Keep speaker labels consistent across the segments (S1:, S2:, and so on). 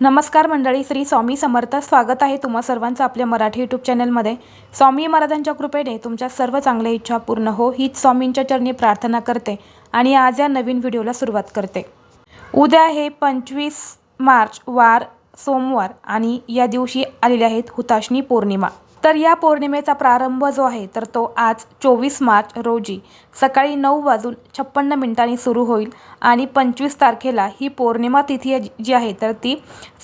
S1: नमस्कार मंडळी श्री स्वामी समर्थ. स्वागत आहे तुम्हा सर्वांचं आपल्या मराठी यूट्यूब चॅनलमध्ये स्वामी महाराजांच्या कृपेने तुमच्या सर्व चांगल्या इच्छा पूर्ण हो हीच स्वामींच्या चरणी प्रार्थना करते आणि आज या नवीन व्हिडिओला सुरुवात करते. उद्या हे पंचवीस मार्च वार सोमवार आणि या दिवशी आलेले आहेत हुताशनी पौर्णिमा. तर या पौर्णिमेचा प्रारंभ जो आहे तर तो आज चोवीस मार्च रोजी सकाळी नऊ वाजून छप्पन्न मिनिटांनी सुरू होईल आणि पंचवीस तारखेला ही पौर्णिमा तिथी जी आहे तर ती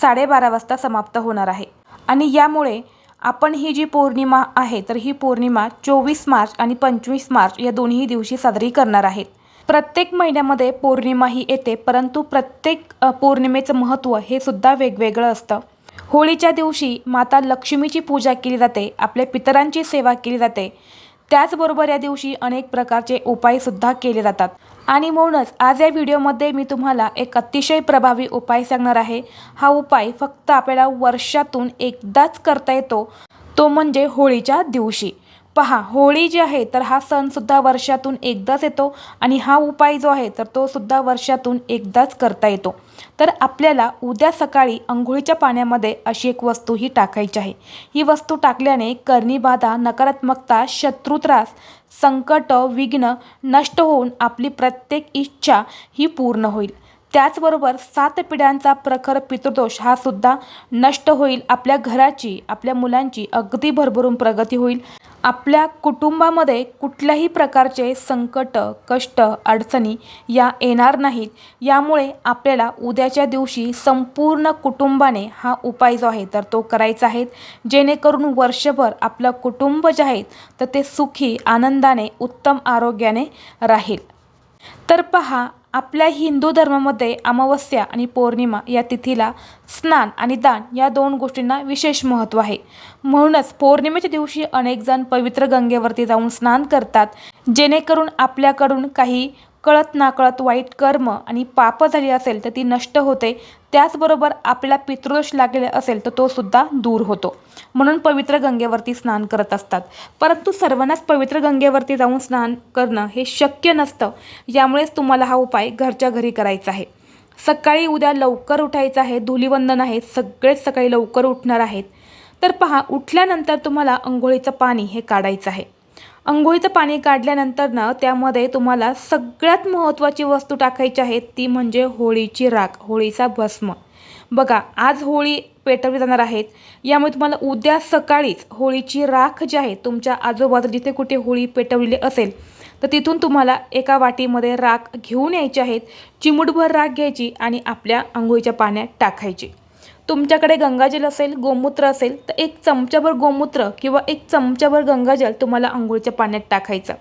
S1: साडेबारा वाजता समाप्त होणार आहे. आणि यामुळे आपण ही जी पौर्णिमा आहे तर ही पौर्णिमा चोवीस मार्च आणि पंचवीस मार्च या दोन्ही दिवशी साजरी करणार आहेत. प्रत्येक महिन्यामध्ये पौर्णिमा ही येते परंतु प्रत्येक पौर्णिमेचं महत्त्व हे सुद्धा वेगवेगळं असतं. होळीच्या दिवशी माता लक्ष्मीची पूजा केली जाते आपल्या पितरांची सेवा केली जाते. त्याचबरोबर या दिवशी अनेक प्रकारचे उपायसुद्धा केले जातात. आणि म्हणूनच आज या व्हिडिओमध्ये मी तुम्हाला एक अतिशय प्रभावी उपाय सांगणार आहे. हा उपाय फक्त आपल्याला वर्षातून एकदाच करता येतो. तो म्हणजे होळीच्या दिवशी. पहा होळी जी आहे तर हा सणसुद्धा वर्षातून एकदाच येतो आणि हा उपाय जो आहे तर तो सुद्धा वर्षातून एकदाच करता येतो. तर आपल्याला उद्या सकाळी अंघोळीच्या पाण्यामध्ये अशी एक वस्तू ही टाकायची आहे. ही वस्तू टाकल्याने कर्णीबाधा नकारात्मकता शत्रुत्रास संकट विघ्न नष्ट होऊन आपली प्रत्येक इच्छा ही पूर्ण होईल. त्याचबरोबर सात पिढ्यांचा प्रखर पितृदोष हा सुद्धा नष्ट होईल. आपल्या घराची आपल्या मुलांची अगदी भरभरून प्रगती होईल. आपल्या कुटुंबामध्ये कुठल्याही प्रकारचे संकट कष्ट अडचणी या येणार नाहीत. यामुळे आपल्याला उद्याच्या दिवशी संपूर्ण कुटुंबाने हा उपाय जो आहे तर तो करायचा आहे. जेणेकरून वर्षभर आपलं कुटुंब जे आहे तर ते सुखी आनंदाने उत्तम आरोग्याने राहील. तर पहा आपल्या हिंदू धर्मामध्ये अमावस्या आणि पौर्णिमा या तिथीला स्नान आणि दान या दोन गोष्टींना विशेष महत्त्व आहे. म्हणूनच पौर्णिमेच्या दिवशी अनेक जण पवित्र गंगेवरती जाऊन स्नान करतात जेणेकरून आपल्याकडून काही कळत नाकळत वाईट कर्म आणि पाप झाली असेल तर ती नष्ट होते. त्याचबरोबर आपल्याला पितृदोष लागलेला असेल तर तो सुद्धा दूर होतो. म्हणून पवित्र गंगेवरती स्नान करत असतात. परंतु सर्वांनाच पवित्र गंगेवरती जाऊन स्नान करणं हे शक्य नसतं. यामुळेच तुम्हाला हा उपाय घरच्या घरी करायचा आहे. सकाळी उद्या लवकर उठायचं आहे. धुलीवंदन आहे. सगळेच सकाळी लवकर उठणार आहेत. तर पहा उठल्यानंतर तुम्हाला अंघोळीचं पाणी हे काढायचं आहे. अंघोळीचं पाणी काढल्यानंतर ना त्यामध्ये तुम्हाला सगळ्यात महत्त्वाची वस्तू टाकायची आहे ती म्हणजे होळीची राख होळीचा भस्म. बघा आज होळी पेटवली जाणार आहेत. यामुळे तुम्हाला उद्या सकाळीच होळीची राख जी आहे तुमच्या आजूबाजूला जिथे कुठे होळी पेटवलेली असेल तर तिथून तुम्हाला एका वाटीमध्ये राख घेऊन यायची आहेत चिमूटभर राख घ्यायची आणि आपल्या आंघोळीच्या पाण्यात टाकायची. तुमच्याकडे गंगाजल असेल गोमूत्र असेल तर एक चमच्याभर गोमूत्र किंवा एक चमच्याभर गंगाजल तुम्हाला आंघोळीच्या पाण्यात टाकायचं.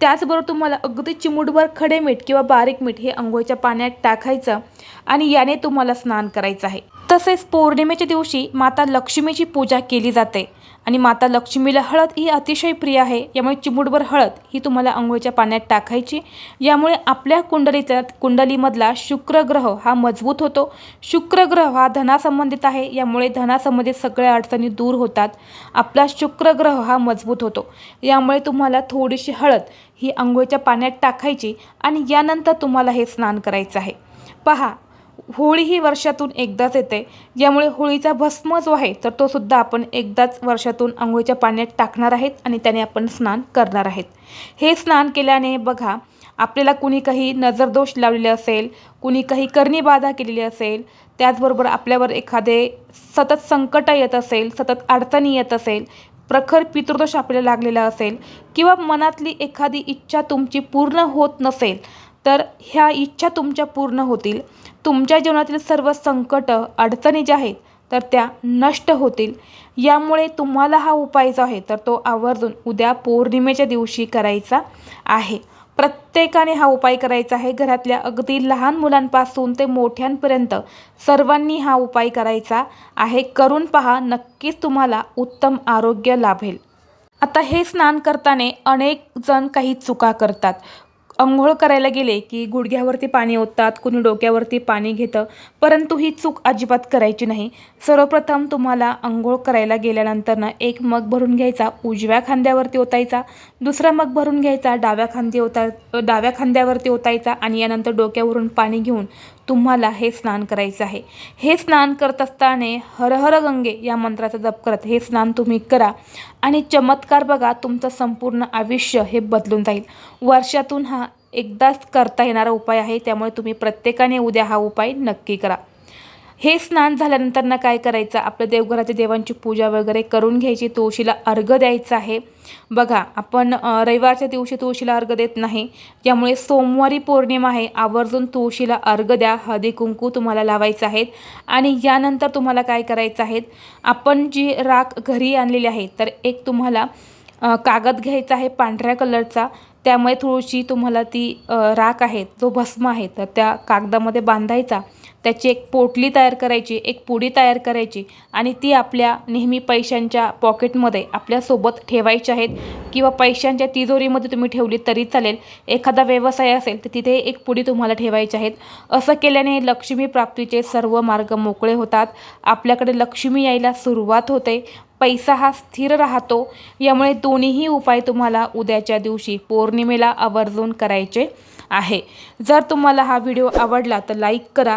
S1: त्याचबरोबर तुम्हाला अगदी चिमूटभर खडे मीठ किंवा बारीक मीठ हे आंघोळीच्या पाण्यात टाकायचं आणि याने तुम्हाला स्नान करायचं आहे. तसेच पौर्णिमेच्या दिवशी माता लक्ष्मीची पूजा केली जाते. आणि माता लक्ष्मीला हळद ही अतिशय प्रिय आहे. यामुळे चिमुटभर हळद ही तुम्हाला आंघोळीच्या पाण्यात टाकायची. यामुळे आपल्या कुंडलीचा कुंडलीमधला शुक्र ग्रह हा मजबूत होतो. शुक्र ग्रह हा धनासंबंधित आहे. यामुळे धनासंबंधित सगळ्या अडचणी दूर होतात. आपला शुक्र ग्रह हा मजबूत होतो. यामुळे तुम्हाला थोडीशी हळद ही आंघोळीच्या पाण्यात टाकायची आणि यानंतर तुम्हाला हे स्नान करायचं आहे. पहा होळी ही वर्षातून एकदाच येते. ज्यामुळे होळीचा भस्म जो आहे तर तो सुद्धा आपण एकदाच वर्षातून आंघोळीच्या पाण्यात टाकणार आहेत आणि त्याने आपण स्नान करणार आहेत. हे स्नान केल्याने बघा आपल्याला कुणी काही नजरदोष लावलेले असेल कुणी काही करणीबाधा केलेली असेल त्याचबरोबर आपल्यावर एखादे सतत संकट येत असेल सतत अडचणी येत असेल प्रखर पितृदोष आपल्याला लागलेला असेल किंवा मनातली एखादी इच्छा तुमची पूर्ण होत नसेल तर ह्या इच्छा तुमच्या पूर्ण होतील. तुमच्या जीवनातील सर्व संकट अडचणी ज्या आहेत तर त्या नष्ट होतील. यामुळे तुम्हाला हा उपाय जो आहे तर तो आवर्जून उद्या पौर्णिमेच्या दिवशी करायचा आहे. प्रत्येकाने हा उपाय करायचा आहे. घरातल्या अगदी लहान मुलांपासून ते मोठ्यांपर्यंत सर्वांनी हा उपाय करायचा आहे. करून पहा नक्कीच तुम्हाला उत्तम आरोग्य लाभेल. आता हे स्नान करताना अनेक जण काही चुका करतात. अंघोळ करायला गेले की गुडघ्यावरती पाणी ओततात कुणी डोक्यावरती पाणी घेतं परंतु ही चूक अजिबात करायची नाही. सर्वप्रथम तुम्हाला अंघोळ करायला गेल्यानंतरनं एक मग भरून घ्यायचा उजव्या खांद्यावरती ओतायचा दुसरा मग भरून घ्यायचा डाव्या खांदी ओता डाव्या खांद्यावरती ओतायचा आणि यानंतर डोक्यावरून पाणी घेऊन तुम्हाला हे स्नान करायचं आहे. हे स्नान करत असताना हर हर गंगे या मंत्राचा जप करत हे स्नान तुम्ही करा. आणि चमत्कार बघा तुमचं संपूर्ण आयुष्य हे बदलून जाईल. वर्षातून हा एकदाच करता येणारा उपाय आहे त्यामुळे तुम्ही प्रत्येकाने उद्या हा उपाय नक्की करा. हे स्नान झाल्यानंतर ना काय करायचं? आपल्या देवघराच्या देवांची पूजा वगैरे करून घ्यायची. तुळशीला अर्घ द्यायचं आहे. बघा आपण रविवारच्या दिवशी तुळशीला अर्घ देत नाही. त्यामुळे सोमवारी पौर्णिमा आहे. आवर्जून तुळशीला अर्घ द्या. हळदी कुंकू तुम्हाला लावायचं आहेत. आणि यानंतर तुम्हाला काय करायचं आहेत? आपण जी राख घरी आणलेली आहे तर एक तुम्हाला कागद घ्यायचा आहे पांढऱ्या कलरचा. त्यामुळे थोडीशी तुम्हाला ती राख आहे जो भस्म आहे तर त्या कागदामध्ये बांधायचा. त्याची एक पोटली तयार करायची एक पुडी तयार करायची आणि ती आपल्या नेहमी पैशांच्या पॉकेटमध्ये आपल्यासोबत ठेवायची आहेत. किंवा पैशांच्या तिजोरीमध्ये तुम्ही ठेवली तरी चालेल. एखादा व्यवसाय असेल तर तिथे एक पुडी तुम्हाला ठेवायची आहेत. असं केल्याने लक्ष्मी प्राप्तीचे सर्व मार्ग मोकळे होतात. आपल्याकडे लक्ष्मी यायला सुरुवात होते. पैसा हा स्थिर राहतो. यामुळे दोन्हीही उपाय तुम्हाला उद्याच्या दिवशी पौर्णिमेला आवर्जून करायचे आहे. जर तुम्हाला हा व्हिडिओ आवडला तर लाईक करा.